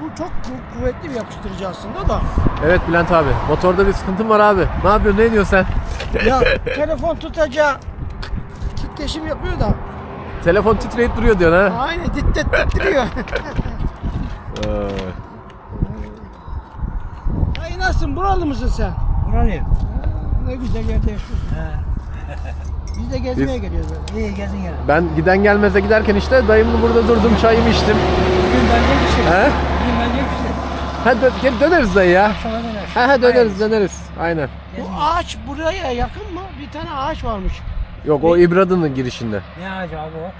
Bu çok ku- kuvvetli bir yapıştırıcı aslında da. Evet Bülent abi. Motorda bir sıkıntın var abi. Ne yapıyorsun? Ne diyorsun sen? Ya telefon tutacağı titreşim yapıyor da. Telefon titreyip duruyor diyorsun ha. Aynen dit dit titriyor. Ay nasılsın? Buralı mısın sen? Buralıyım. Ne güzel yerde yaşıyorsun. He. Biz de gezmeye Biz- geliyoruz böyle. İyi gezin gelin. ben giden gelmeze giderken işte dayımla burada durdum çayımı içtim. Bugün bence bir şey. He? Bir şey. Ha dö- gel- döneriz dayı ya. Sana döner. Ha ha döneriz döneriz. Aynen. Bu ağaç buraya yakın mı? Bir tane ağaç varmış. Yok o İbradın'ın girişinde. Ne ağacı abi o?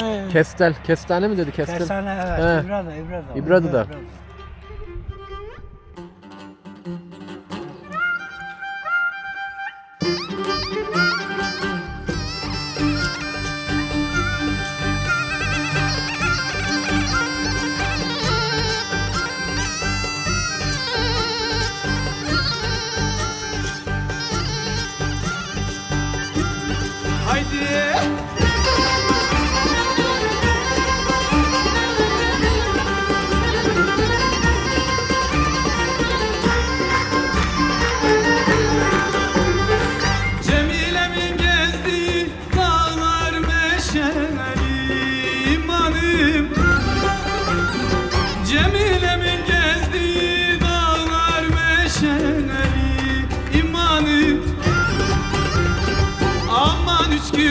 He. Kestel. Kestane mi dedi? Kestel. Kestane evet. He. İbrada, İbrada. İbrada'da. Haydi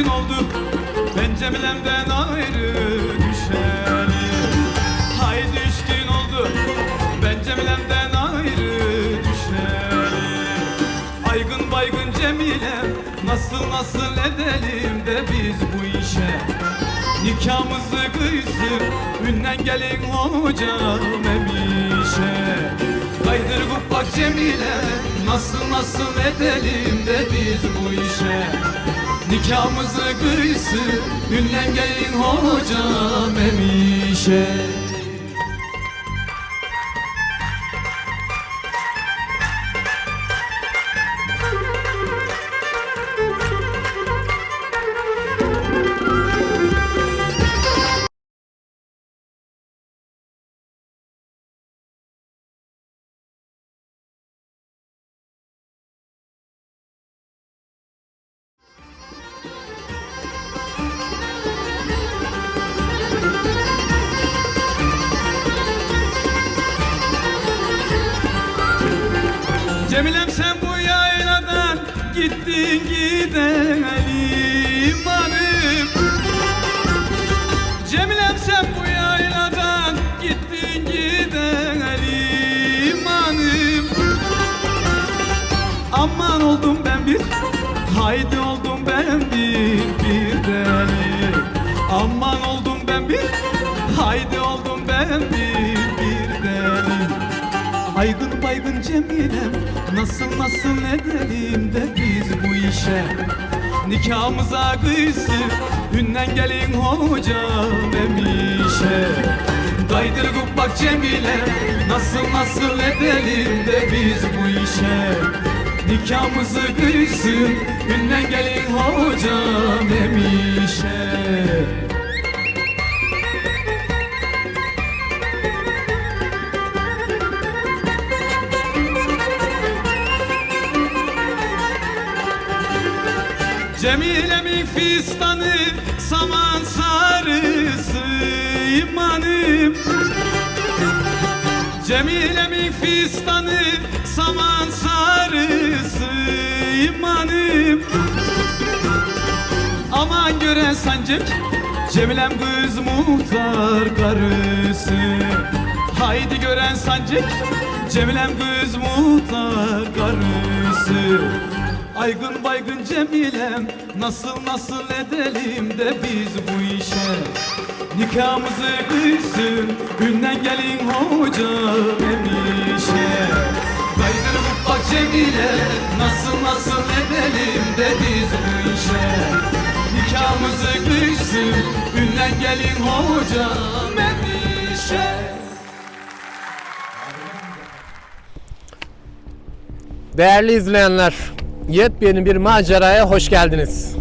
oldu. Ben Cemile'mden ayrı düşeli Haydi üç gün oldu. Ben Cemile'mden ayrı düşeli Aygın baygın Cemilem nasıl nasıl edelim de biz bu işe? Nikahımızı kıysın ünnen gelin hocam emişe. Kaydır kupak Cemile nasıl nasıl edelim de biz bu işe Nikahımızı kıysın ünnen gelin hocam emişe gidelim hanım Cemilem sen bu yayladan gittin gidelim hanım Aman oldum ben bir haydi oldum ben bir bir deli Aman oldum ben bir haydi oldum ben bir bir deli Aygın baygın Cemilem Nasıl nasıl edelim de işe Nikahımıza kıysın Ünnen gelin hocam emişe Daydır kubbak Cemile. Nasıl nasıl edelim de biz bu işe? Nikahımızı kıysın Ünnen gelin hocam emişe Cemile'min fistanı saman sarısı imanım. Cemile'min fistanı saman sarısı imanım. Aman gören sancak Cemilem kız muhtar karısı. Haydi gören sancak Cemilem kız muhtar karısı Aygın baygın Cemilem Nasıl nasıl edelim de biz bu işe? Nikahımızı kıysın Günden gelin hocam emişe Kaydır bak Cemile Nasıl nasıl edelim de biz bu işe? Nikahımızı kıysın Günden gelin hocam emişe Değerli izleyenler, yepyeni bir maceraya hoş geldiniz.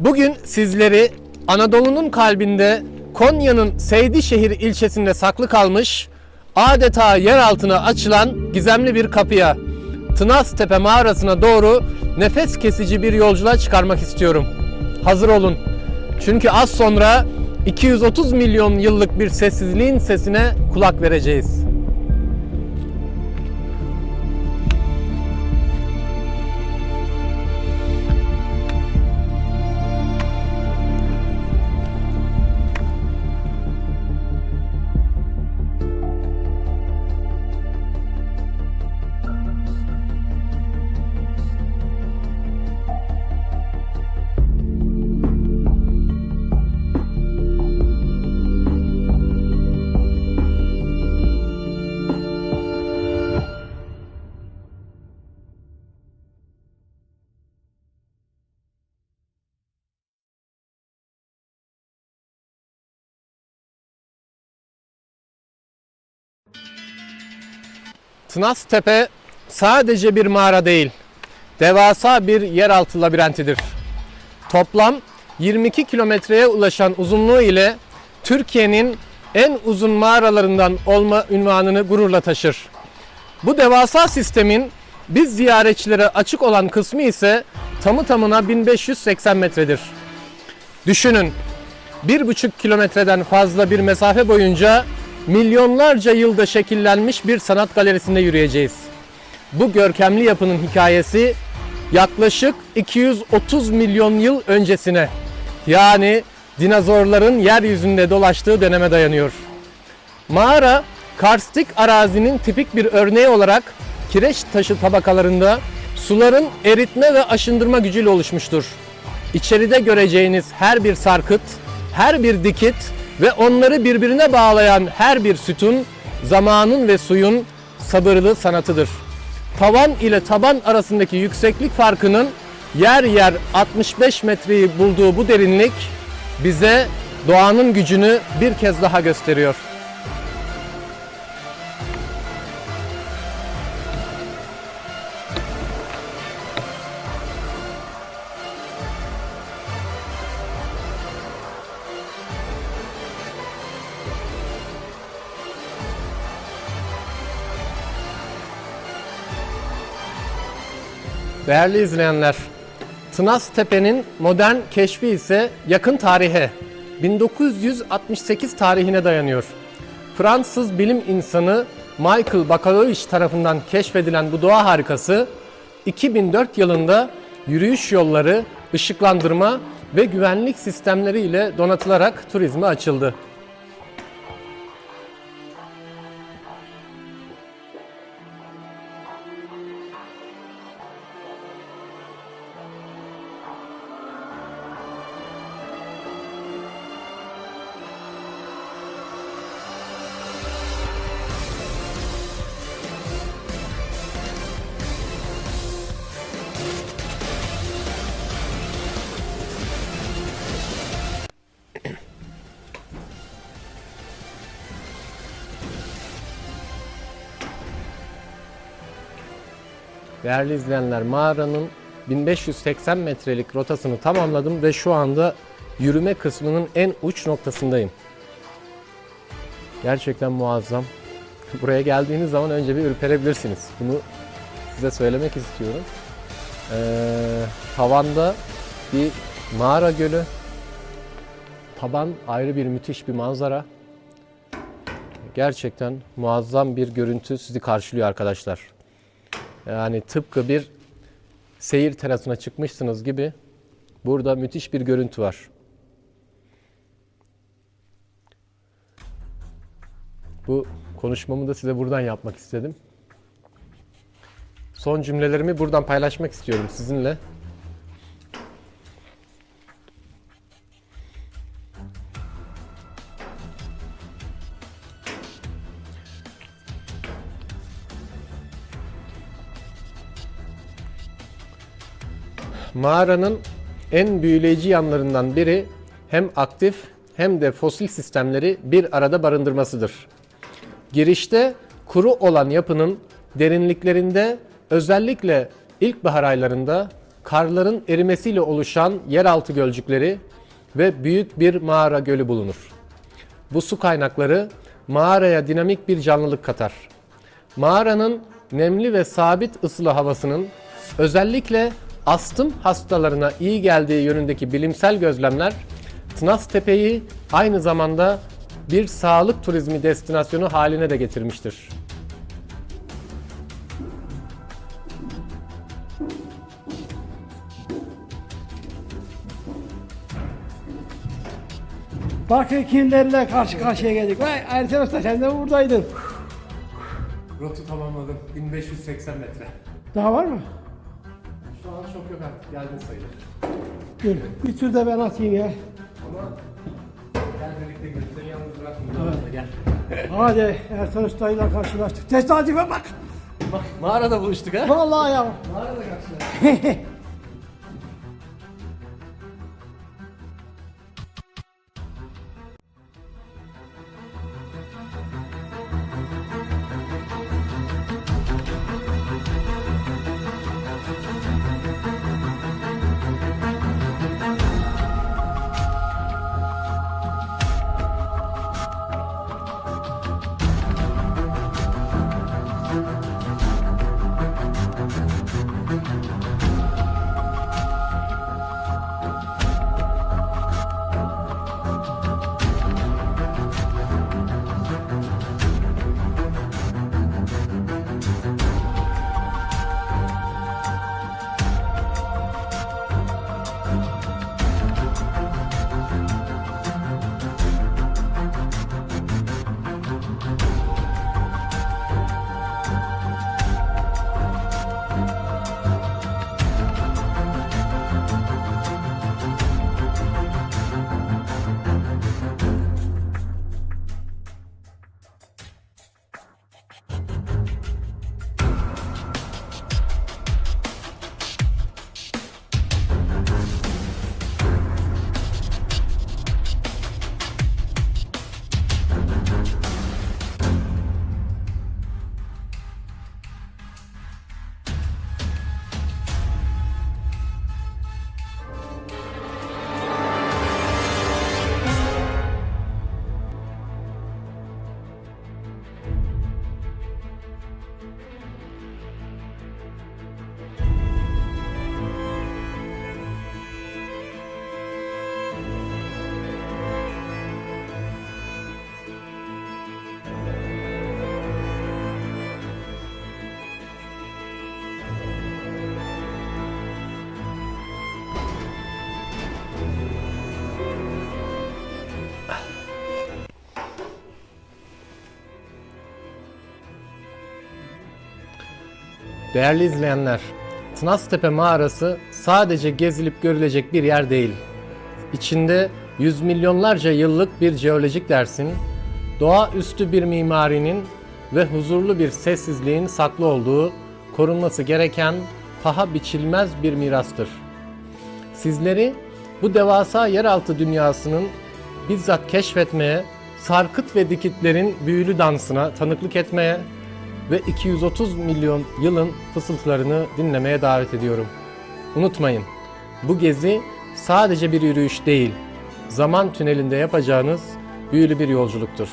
Bugün sizleri Anadolu'nun kalbinde Konya'nın Seydişehir ilçesinde saklı kalmış, adeta yer altına açılan gizemli bir kapıya, Tınaztepe mağarasına doğru nefes kesici bir yolculuğa çıkarmak istiyorum. Hazır olun. Çünkü az sonra 230 milyon yıllık bir sessizliğin sesine kulak vereceğiz. Tınaztepe sadece bir mağara değil, devasa bir yeraltı labirentidir. Toplam 22 kilometreye ulaşan uzunluğu ile Türkiye'nin en uzun mağaralarından olma ünvanını gururla taşır. Bu devasa sistemin biz ziyaretçilere açık olan kısmı ise tamı tamına 1580 metredir. Düşünün, bir buçuk kilometreden fazla bir mesafe boyunca milyonlarca yılda şekillenmiş bir sanat galerisinde yürüyeceğiz. Bu görkemli yapının hikayesi yaklaşık 230 milyon yıl öncesine yani dinozorların yeryüzünde dolaştığı döneme dayanıyor. Mağara, karstik arazinin tipik bir örneği olarak kireç taşı tabakalarında suların eritme ve aşındırma gücüyle oluşmuştur. İçeride göreceğiniz her bir sarkıt, her bir dikit ve onları birbirine bağlayan her bir sütun zamanın ve suyun sabırlı sanatıdır. Tavan ile taban arasındaki yükseklik farkının yer yer 65 metreyi bulduğu bu derinlik bize doğanın gücünü bir kez daha gösteriyor. Değerli izleyenler, Tınaztepe'nin modern keşfi ise yakın tarihe, 1968 tarihine dayanıyor. Fransız bilim insanı Michael Bacalauch tarafından keşfedilen bu doğa harikası, 2004 yılında yürüyüş yolları, ışıklandırma ve güvenlik sistemleri ile donatılarak turizme açıldı. Değerli izleyenler mağaranın 1580 metrelik rotasını tamamladım ve şu anda yürüme kısmının en uç noktasındayım. Gerçekten muazzam. Buraya geldiğiniz zaman önce bir ürperebilirsiniz. Bunu size söylemek istiyorum. Ee, tavanda bir mağara gölü. Taban ayrı bir müthiş bir manzara. Gerçekten muazzam bir görüntü sizi karşılıyor arkadaşlar. Yani tıpkı bir seyir terasına çıkmışsınız gibi burada müthiş bir görüntü var. Bu konuşmamı da size buradan yapmak istedim. Son cümlelerimi buradan paylaşmak istiyorum sizinle. Mağaranın en büyüleyici yanlarından biri hem aktif hem de fosil sistemleri bir arada barındırmasıdır. Girişte kuru olan yapının derinliklerinde özellikle ilkbahar aylarında karların erimesiyle oluşan yeraltı gölcükleri ve büyük bir mağara gölü bulunur. Bu su kaynakları mağaraya dinamik bir canlılık katar. Mağaranın nemli ve sabit ısılı havasının özellikle astım hastalarına iyi geldiği yönündeki bilimsel gözlemler Tınaz Tepe'yi aynı zamanda bir sağlık turizmi destinasyonu haline de getirmiştir. Bak kimlerle karşı karşıya geldik. Vay Ertan Usta sen de buradaydın. Rotu tamamladım. 1580 metre. Daha var mı? Geldin sayılır. Dur bir tur da ben atayım ya. Ama gel birlikte gidelim. Seni yalnız bırakmayayım. Gel. Hadi Ertan Usta'yla karşılaştık. Tesadüfe bak. Bak mağarada buluştuk ha. Vallahi ya. Mağarada karşılaştık. Değerli izleyenler, Tınaztepe mağarası sadece gezilip görülecek bir yer değil. İçinde yüz milyonlarca yıllık bir jeolojik dersin, doğaüstü bir mimarinin ve huzurlu bir sessizliğin saklı olduğu, korunması gereken paha biçilmez bir mirastır. Sizleri bu devasa yeraltı dünyasının bizzat keşfetmeye, sarkıt ve dikitlerin büyülü dansına tanıklık etmeye ve 230 milyon yılın fısıltılarını dinlemeye davet ediyorum. Unutmayın, bu gezi sadece bir yürüyüş değil, zaman tünelinde yapacağınız büyülü bir yolculuktur.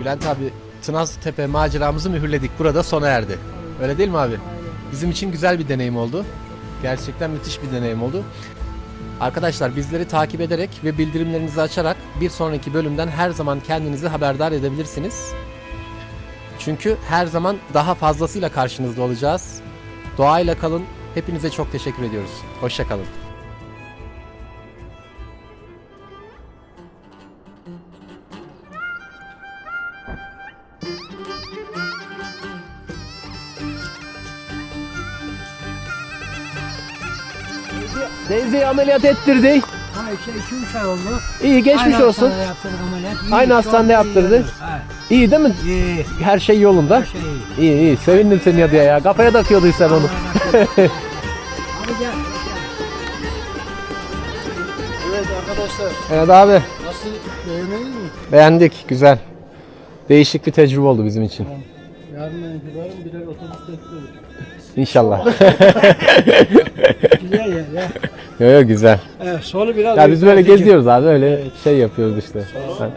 Bülent abi Tınaz Tepe maceramızı mühürledik. Burada sona erdi. Öyle değil mi abi? Bizim için güzel bir deneyim oldu. Gerçekten müthiş bir deneyim oldu. Arkadaşlar bizleri takip ederek ve bildirimlerinizi açarak bir sonraki bölümden her zaman kendinizi haberdar edebilirsiniz. Çünkü her zaman daha fazlasıyla karşınızda olacağız. Doğayla kalın. Hepinize çok teşekkür ediyoruz. Hoşçakalın. Ameliyat ettirdik. Ha işte iki üç ay oldu. İyi geçmiş Aynı olsun. hastanede yaptırdık ameliyat. İyi, Aynı hastanede iyi yaptırdı. Ha, İyi değil mi? İyi. Her şey yolunda. Her şey iyi. İyi iyi. Sevindim seni ya diye ya. Kafaya takıyorduysan onu. Abi gel. Evet arkadaşlar Evet abi. nasıl beğenedin mi? Beğendik, güzel. Değişik bir tecrübe oldu bizim için. Yarından itibaren birer otobüs bekliyoruz. İnşallah. Güzel yer ya. yo yo güzel. Evet sonu biraz... Ya biz böyle ürpertici. geziyoruz abi öyle şey yapıyoruz işte. Ha.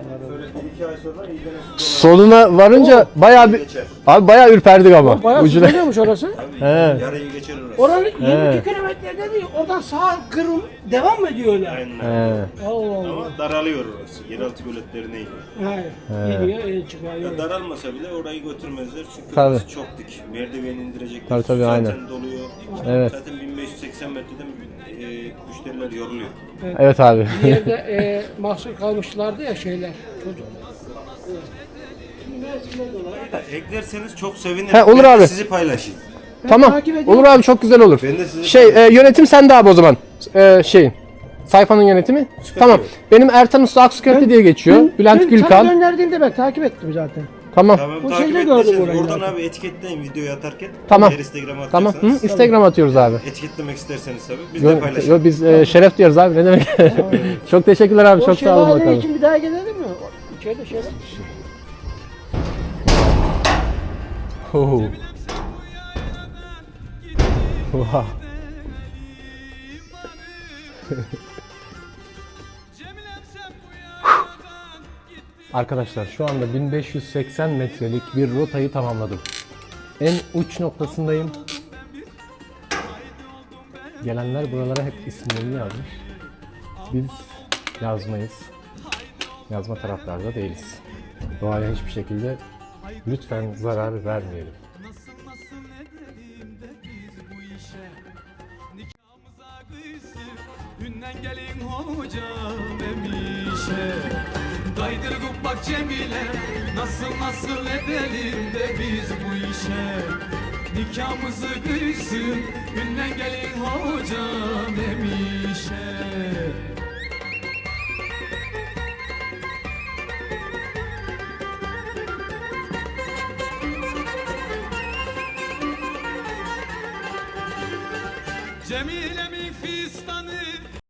Sonuna varınca bayağı bir abi bayağı ürperdik ama. Bayağı Ucuna. sıkılıyormuş orası. He. Yarayı geçer orası. Oranın He. 22 kilometre değil. Oradan sağa kırım devam mı ediyor öyle? Aynen. He. Allah Allah. Ama daralıyor orası. Yeraltı göletlerine iniyor. Hayır. Gidiyor, el çıkıyor. Ya daralmasa bile orayı götürmezler çünkü Tabii. orası çok dik. Merdiven indirecekler. Tabii, tabii, Zaten aynen. doluyor. Evet. Zaten 1580 metreden e, müşteriler yoruluyor. Evet abi. Bir yerde e, mahsur kalmışlardı ya şeyler. Eklerseniz çok sevinirim. He, olur Ben de abi. sizi paylaşayım. tamam. takip ediyorum. Olur abi çok güzel olur. Ben de sizi Şey e, yönetim sende abi o zaman. E, şey sayfanın yönetimi. Tamam. Benim Ertan Usta Aksuköprü diye geçiyor. Bülent Sana Gülkan. gönderdiğinde ben takip ettim zaten. Tamam. Tamam, Bu takip şeyde gördüm Oradan zaten. abi etiketleyin videoyu atarken. Tamam. Eğer Instagram'a Tamam. atacaksanız. Hı, Instagram atıyoruz abi. Etiketlemek isterseniz tabii. Biz Yo, de paylaşalım. yo, biz e, şeref diyoruz abi ne demek. çok teşekkürler abi O çok sağ olun şelale bakalım. için bir daha gelelim mi? O- İçeride şelale. Oo. Wow. Arkadaşlar şu anda 1580 metrelik bir rotayı tamamladım. En uç noktasındayım. Gelenler buralara hep isimlerini yazmış. Biz yazmayız. Yazma taraflarda değiliz. Doğaya hiçbir şekilde lütfen zarar vermeyelim. Hünnen gelin hocam emişe Daydır bak Cemile. Nasıl nasıl edelim de biz bu işe? Nikahımızı kıysın Hünnen gelin hocam emişe